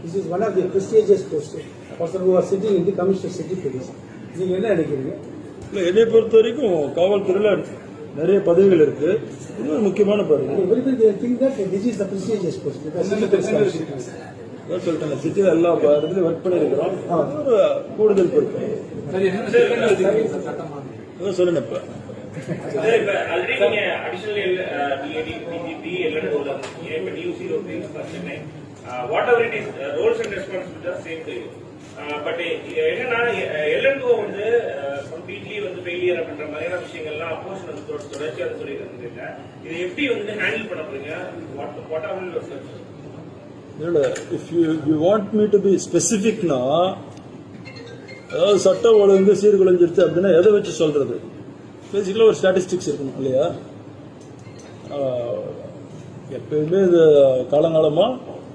This is one of the prestigious post person who are sitting in the commissioner city police நீங்க என்ன நினைக்கிறீங்க இல்லை என்னை பொறுத்த வரைக்கும் காவல்துறையில் நிறைய பதவிகள் இருக்கு இது ஒரு முக்கியமான பதவி சொல்லிட்டேன் சிட்டியில் எல்லா இடத்துலையும் ஒர்க் பண்ணியிருக்கிறோம் ஒரு கூடுதல் பொறுப்பு அதான் சொன்னேன் இப்போ sir, uh, whatever it is, uh, roles and responsibilities are same to you. Uh, but uh, என்னன்னா uh, எல்என்ஓ வந்து கம்ப்ளீட்லி வந்து ஃபெயிலியர் அப்படின்ற மாதிரியான விஷயங்கள்லாம் அப்போஸ் வந்து தொடர்ச்சியாக தொடர்ச்சியா வந்து சொல்லியிருக்கிறது இதை எப்படி வந்து ஹேண்டில் பண்ண போறீங்க? What what are your search இல்ல if you you want me to be ஸ்பெசிஃபிக்னா அதாவது சட்டம் ஒழுங்கு சீர்குலைஞ்சிருச்சு அப்படின்னா எதை வச்சு சொல்றது? பேசிக்கலாக ஒரு ஸ்டாட்டிஸ்டிக்ஸ் இருக்கணும் இல்லையா? எப்பயுமே இது காலங்காலமாக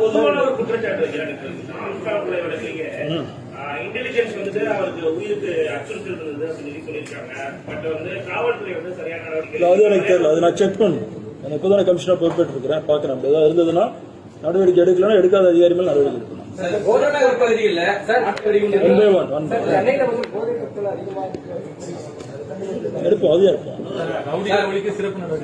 பொதுவான ஒரு குற்றச்சாட்டு வைக்கிறேன் ஆம்ஸ்டாங் கொலை வழக்கிலேயே இன்டெலிஜென்ஸ் வந்து அவருக்கு உயிருக்கு அச்சுறுத்தல் இருந்தது அப்படின்னு சொல்லி சொல்லியிருக்காங்க. பட் வந்து காவல்துறை வந்து சரியான இல்ல, அது எனக்கு நடவடிக்கை தெரியல. அது நான் செக் நான் இப்போ தானே கமிஷனர் பொறுப்பேற்று இருக்கிறேன் பார்க்குறேன். அப்படி ஏதாவது இருந்ததுன்னா நடவடிக்கை எடுக்கலன்னா எடுக்காத அதிகாரி மேல் நடவடிக்கை எடுக்கணும். எடுப்போம் அதையும் எடுப்போம். இந்த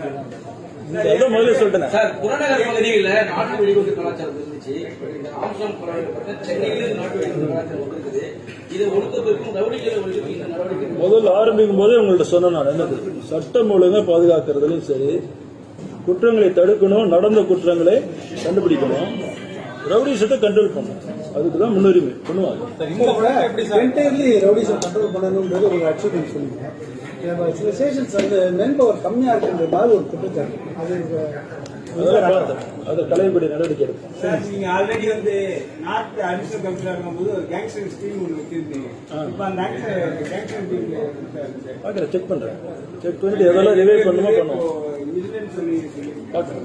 அதான் முதல்ல சொல்லிட்டேன். சார் புறநகர் பகுதியில் நாட்டு வெடிகுண்டு கலாச்சாரம் இருந்துச்சு. இந்த ஆம்சாங் கொலை சென்னையிலும் நாட்டு வெடிகுண்டு கலாச்சாரம் இருக்குது இதை ஒடுக்கத்திற்கும் ரவுடிகளை ஒழிக்கும் இந்த நடவடிக்கை முதல்ல ஆரம்பிக்கும் போதே உங்கள்ட்ட சொன்னேன் நான் என்னது சட்டம் ஒழுங்கை பாதுகாக்கிறதுலையும் சரி குற்றங்களை தடுக்கணும் நடந்த குற்றங்களை கண்டுபிடிக்கணும். ரவுடிசத்தை கண்ட்ரோல் பண்ணணும். அதுக்கு தான் முன்னுரிமை பண்ணுவாங்க. ரவுடிசம் கண்ட்ரோல் பண்ணணுன்றது ஒரு அச்சீவ்மெண்ட் சொல்லுங்க. நம்ம சில ஸ்டேஷன்ஸ் வந்து மென் பவர் கம்மியா இருக்குன்ற மாதிரி ஒரு குற்றச்சாட்டு அது அதை கலைப்படி நடவடிக்கை எடுப்போம் சார் நீங்க ஆல்ரெடி வந்து நார்த் அடிஷனல் கமிஷனர் இருக்கும்போது ஒரு கேங்ஸ்டர் டீம் ஒன்று வச்சிருந்தீங்க இப்போ அந்த கேங்ஸ்டர் டீம்ல பார்க்குறேன் செக் பண்ணுறேன் செக் பண்ணிட்டு பண்ணுமோ பண்ணுவோம் சொல்லி பார்க்குறேன்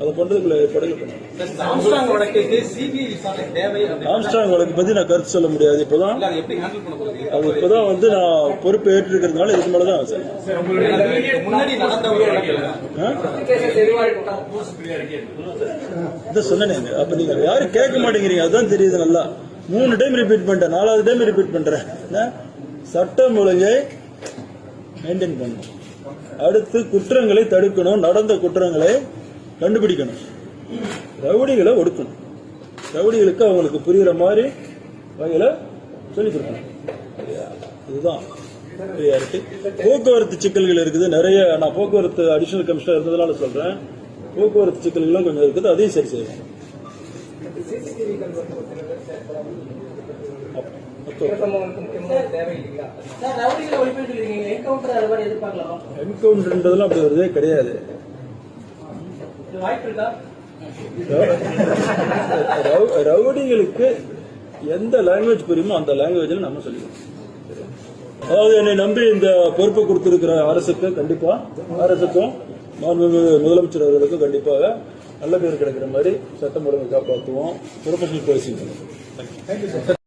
அதை ஏற்பாடுகள் பண்ணும் ஆம்ஸ்டாங் வழக்குக்கு சிபிஐ விசாரணை தேவை ஆம்ஸ்டாங் வழக்கு பத்தி நான் கருத்து சொல்ல முடியாது இப்போதான். அதை இப்போதான் வந்து நான் பொறுப்பு ஏற்றிருக்கிறதுனால இதுக்கு மேலே தான் சார். இதை சொன்னேங்க அப்ப நீங்க யாரும் கேட்க மாட்டேங்கிறீங்க. அதுதான் தெரியுது நல்லா. மூணு டைம் ரிப்பீட் பண்ணிட்டேன் நாலாவது டைம் ரிப்பீட் என்ன? சட்டம் ஒழுங்கை மெயின்டைன் பண்ணணும். அடுத்து குற்றங்களை தடுக்கணும். நடந்த குற்றங்களை கண்டுபிடிக்கணும். ரவுடிகளை ஒடுக்கணும். ரவுடிகளுக்கு அவங்களுக்கு புரியுற மாதிரி வகையில சொல்லிக் கொடுக்கணும்? இதுதான். போக்குவரத்து சிக்கல்கள் இருக்குது. நிறைய நான் போக்குவரத்து அடிஷனல் கமிஷனர் இருந்ததுனால சொல்றேன். போக்குவரத்து சிக்கல்களும் கொஞ்சம் இருக்குது. அதையும் சரி செய்யணும். தேவையில்லையா சார் ரவுடிகளை ஒழிப்பு சொல்லிருக்கீங்க என்கவுண்டர் அது மாதிரி எதிர்பார்க்கலாமா? என்கவுண்டர்ன்றதெல்லாம் அப்படி வருதே கிடையாது இது வாய்ப்பு இருக்கா ரவு- ரவுடிகளுக்கு எந்த லாங்குவேஜ் புரியுமோ அந்த லாங்குவேஜில் நம்ம சொல்லிக்கணும் அதாவது என்னை நம்பி இந்த பொறுப்பை கொடுத்திருக்கிற அரசுக்கு கண்டிப்பா அரசுக்கும் முதலமைச்சர் அவர்களுக்கும் கண்டிப்பாக நல்ல பேர் கிடைக்கிற மாதிரி சட்டம் ஒழுங்கு காப்பாற்றுவோம். போலீசிங் பண்ணுவோம்